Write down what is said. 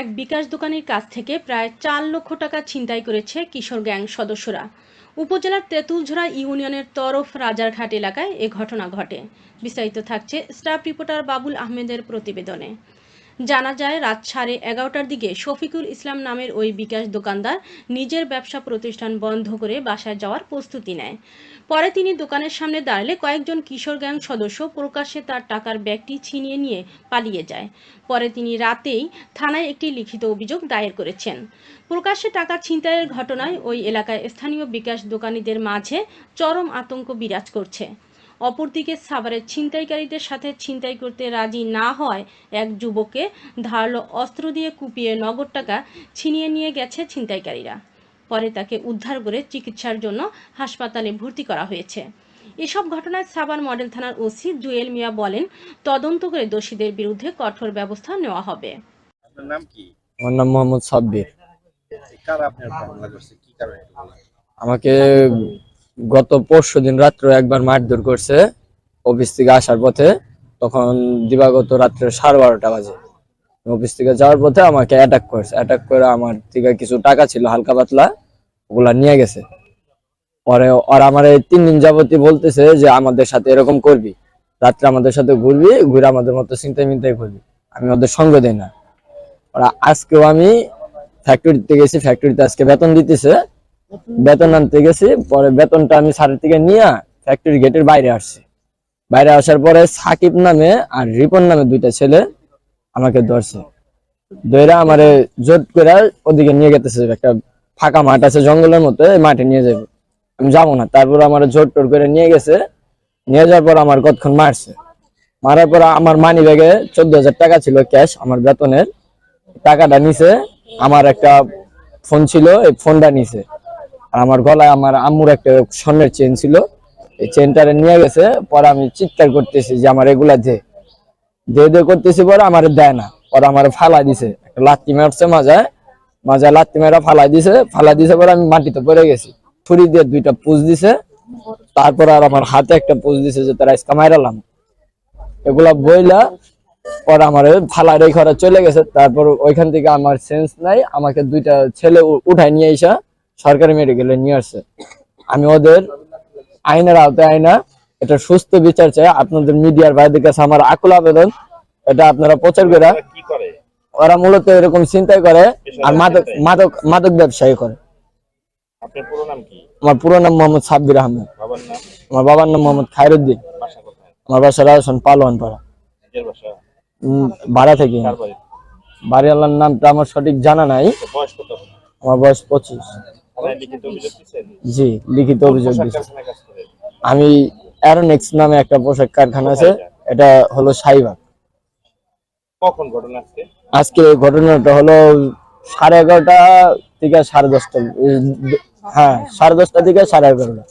এক বিকাশ দোকানের কাছ থেকে প্রায় চার লক্ষ টাকা ছিনতাই করেছে কিশোর গ্যাং সদস্যরা। উপজেলার তেঁতুলঝোড়া ইউনিয়নের তরফ রাজারঘাট এলাকায় এ ঘটনা ঘটে। বিস্তারিত থাকছে স্টাফ রিপোর্টার বাবুল আহমেদের প্রতিবেদনে। জানা যায়, রাত সাড়ে এগারোটার দিকে শফিকুল ইসলাম নামের ওই বিকাশ দোকানদার নিজের ব্যবসা প্রতিষ্ঠান বন্ধ করে বাসায় যাওয়ার প্রস্তুতি নেয়। পরে তিনি দোকানের সামনে দাঁড়ালে কয়েকজন কিশোর গ্যাং সদস্য প্রকাশ্যে তার টাকার ব্যাগটি ছিনিয়ে নিয়ে পালিয়ে যায়। পরে তিনি রাতেই থানায় একটি লিখিত অভিযোগ দায়ের করেছেন। প্রকাশ্যে টাকা ছিনতাইয়ের ঘটনায় ওই এলাকায় স্থানীয় বিকাশ দোকানীদের মাঝে চরম আতঙ্ক বিরাজ করছে। অপরদিকে সাভারের ছিনতাইকারীদের সাথে ছিনতাই করতে রাজি না হয় এক যুবককে ধারালো অস্ত্র দিয়ে কুপিয়ে নগদ টাকা ছিনিয়ে নিয়ে গেছে ছিনতাইকারীরা। পরে তাকে উদ্ধার করে চিকিৎসার জন্য হাসপাতালে ভর্তি করা হয়েছে। এসব ঘটনায় সাভার মডেল থানার ওসি জুয়েল মিয়া বলেন তদন্ত করে দোষীদের বিরুদ্ধে কঠোর ব্যবস্থা নেওয়া হবে। আপনার নাম কি? আমার নাম মোহাম্মদ সাব্বির। কার আপনার উপর করছে? কি কারণে আমাকে গত পরশু দিন রাত্রে একবার মারধর করছে অফিস থেকে আসার পথে, তখন দিবাগত রাত্রে সাড়ে বারোটা বাজে। অফিস থেকে যাওয়ার পথে আমাকে অ্যাটাক করছে। অ্যাটাক করে আমার থেকে কিছু টাকা ছিল, হালকা পাতলা, ওগুলা নিয়ে গেছে। পরে আর আমার এই তিন দিন যাবতই বলতেছে যে, আমাদের সাথে এরকম করবি। রাত্রে আমাদের সাথে ঘুরবি, ঘুরে আমাদের মতো চিন্তায় মিন্তাই করবি। আমি ওদের সঙ্গ দিই না। ওরা আজকেও আমি ফ্যাক্টরিতে গেছি ফ্যাক্টরিতে আজকে বেতন দিতেছে। বেতন আনতে গেছি, পরে বেতনটা আমি স্যারের থেকে নিয়ে ফ্যাক্টরি গেটের বাইরে আসছি। বাইরে আসার পরে সাকিব নামে আর রিপন নামে দুইটা ছেলে আমাকে ধরছে। ধরে আমারে জোট করে ওদিকে নিয়ে গেতেছে, একটা ফাঁকা মাঠ আছে জঙ্গলের মতো মাঠে নিয়ে যাবে আমি যাব না। তারপর আমার জোট টোট করে নিয়ে গেছে। নিয়ে যাওয়ার পর আমার কতক্ষণ মারছে। মারার পর আমার মানি ব্যাগে চোদ্দ হাজার টাকা ছিল ক্যাশ আমার বেতনের। টাকাটা নিছে। আমার একটা ফোন ছিল, এই ফোনটা নিছে। আর আমার গলায় আমার আম্মুর একটা স্বর্ণের চেন ছিল। এই চেনটারে নিয়ে গেছে, পরে আমি চিৎকার করতেছি যে আমার এগুলা দে। দে দে করতেছি পরে আমার দেয় না। পরে আমার ফালা দিছে। একটা লাত্তি মারছে মাজায়। মাজায় লাত্তি মেরা ফালা দিছে। ফালা দিছে পরে আমি মাটিতে পড়ে গেছি। ছুরি দিয়ে দুইটা পুজ দিছে। তারপর আর আমার হাতে একটা পুজ দিছে যে তারা ইসকা মাইরালাম এগুলা বইলা পরে আমার ফালা রেখে ওরা চলে গেছে। তারপর ওইখান থেকে আমার সেন্স নাই। আমাকে দুইটা ছেলে উঠায় নিয়ে এসে সরকারি মেডিকেলে নিয়ে আসছে। আমি ওদের আইনের আওতায় আইনা এটা সুস্থ বিচার চাই। আপনাদের মিডিয়ার বাইরের কাছে আমার আকুল আবেদন এটা আপনারা প্রচার করে ওরা মূলত এরকম চিন্তাই করে আর মাদক মাদক মাদক ব্যবসায়ী করে। আমার পুরো নাম মোহাম্মদ সাব্বির আহমেদ। আমার বাবার নাম মোহাম্মদ খায়রুদ্দিন। আমার বাসা রাজস্থান পালোয়ান পাড়া ভাড়া থেকে। কার বাড়ি? বাড়ি আল্লাহর নামটা আমার সঠিক জানা নাই। আমার বয়স পঁচিশ। দিচ্ছেন? জি লিখিত অভিযোগ আমি অ্যারোনেক্স নামে একটা পোশাক কারখানা আছে এটা হলো সাইবাগ কখন ঘটনা আজকে? আজকে ঘটনাটা হলো সাড়ে এগারোটা থেকে সাড়ে দশটা হ্যাঁ সাড়ে দশটা থেকে সাড়ে এগারোটা।